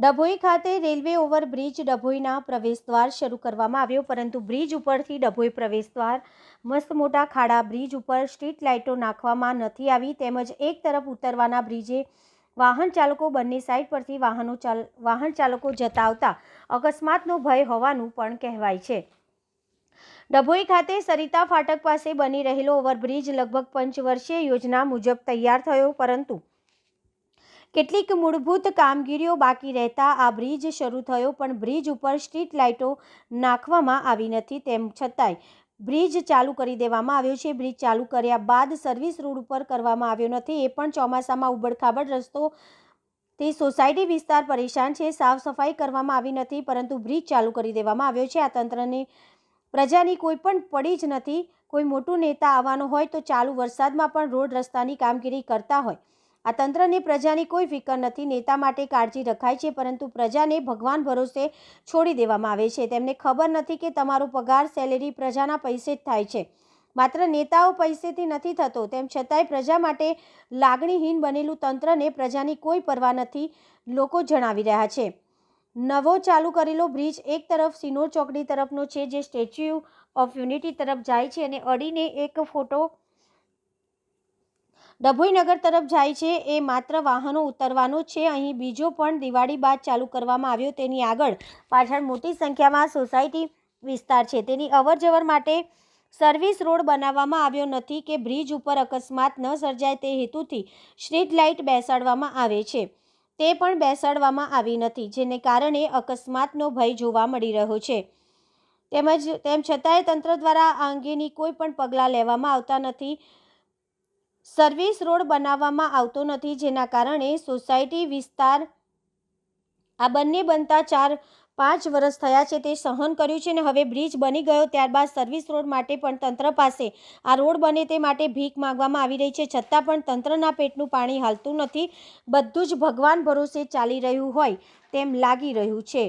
ડભોઈ ખાતે railway overbridge ડભોઈના પ્રવેશદ્વાર શરૂ કરવામાં આવ્યો, પરંતુ બ્રિજ ઉપરથી ડભોઈ પ્રવેશદ્વાર, મસ્ત મોટા ખાડા બ્રિજ ઉપર સ્ટ્રીટ લાઇટો નાખવામાં નથી આવી, તેમજ એક તરફ ઉતરવાના બ્રિજે વાહન ચાલકો બંને સાઇડ પરથી વાહનો ચાલ, વાહન ચાલકો જતા આવતા અકસ્માતનો ભય હોવાનું પણ કહેવાય છે. ડભોઈ ખાતે સરિતા ફાટક પાસે બની રહેલો ઓવરબ્રિજ લગભગ પંચવર્ષીય યોજના મુજબ તૈયાર થયો, પરંતુ કેટલીક મૂળભૂત કામગીરીઓ બાકી રહેતા આ બ્રિજ શરૂ થયો, પણ બ્રિજ ઉપર સ્ટ્રીટ લાઇટો નાખવામાં આવી નથી તેમ છતાંય બ્રિજ ચાલુ કરી દેવામાં આવ્યો છે. બ્રિજ ચાલુ કર્યા બાદ સર્વિસ રોડ ઉપર કરવામાં આવ્યો નથી. એ પણ ચોમાસામાં ઉબડખાબડ રસ્તો તે સોસાયટી વિસ્તાર પરેશાન છે. સાફ સફાઈ કરવામાં આવી નથી, પરંતુ બ્રિજ ચાલુ કરી દેવામાં આવ્યો છે. આ તંત્રને પ્રજાની કોઈ પણ પડી જ નથી. કોઈ મોટું નેતા આવવાનો હોય તો ચાલુ વરસાદમાં પણ રોડ રસ્તાની કામગીરી કરતા હોય. આ તંત્રને પ્રજાની કોઈ ફિકર નથી. નેતા માટે કાળજી રખાય છે, પરંતુ પ્રજાને ભગવાન ભરોસે છોડી દેવામાં આવે છે. તેમને ખબર નથી કે તમારો પગાર, સેલેરી પ્રજાના પૈસે જ થાય છે. માત્ર નેતાઓ પૈસેથી નથી થતો, તેમ છતાંય પ્રજા માટે લાગણીહીન બનેલું તંત્રને પ્રજાની કોઈ પરવા નથી લોકો જણાવી રહ્યા છે. નવો ચાલુ કરેલો બ્રિજ એક તરફ સિનોર ચોકડી તરફનો છે, જે સ્ટેચ્યુ ઓફ યુનિટી તરફ જાય છે અને અડીને એક ફોટો ડભોઈ નગર તરફ જાય છે. એ માત્ર વાહનો ઉતરવાનો છે. અહીં બીજો પણ દિવાળી બાદ ચાલુ કરવામાં આવ્યો. તેની આગળ પાછળ મોટી સંખ્યામાં સોસાયટી વિસ્તાર છે. તેની અવરજવર માટે સર્વિસ રોડ બનાવવામાં આવ્યો નથી કે બ્રિજ ઉપર અકસ્માત ન સર્જાય તે હેતુથી સ્ટ્રીટ લાઇટ બેસાડવામાં આવે છે. તે પણ બેસાડવામાં આવી નથી, જેને કારણે અકસ્માતનો ભય જોવા મળી રહ્યો છે. તેમજ તેમ છતાંય તંત્ર દ્વારા આ અંગેની કોઈ પણ પગલાં લેવામાં આવતા નથી. સર્વિસ રોડ બનાવવામાં આવતો નથી. જેના કારણે સોસાયટી વિસ્તાર આ બંને બનતા ચાર પાંચ વર્ષ થયા છે તે સહન કર્યું છે અને હવે બ્રિજ બની ગયો ત્યારબાદ સર્વિસ રોડ માટે પણ તંત્ર પાસે આ રોડ બને તે માટે ભીખ માંગવામાં આવી રહી છે. છતાં પણ તંત્રના પેટનું પાણી હાલતું નથી. બધું જ ભગવાન ભરોસે ચાલી રહ્યું હોય તેમ લાગી રહ્યું છે.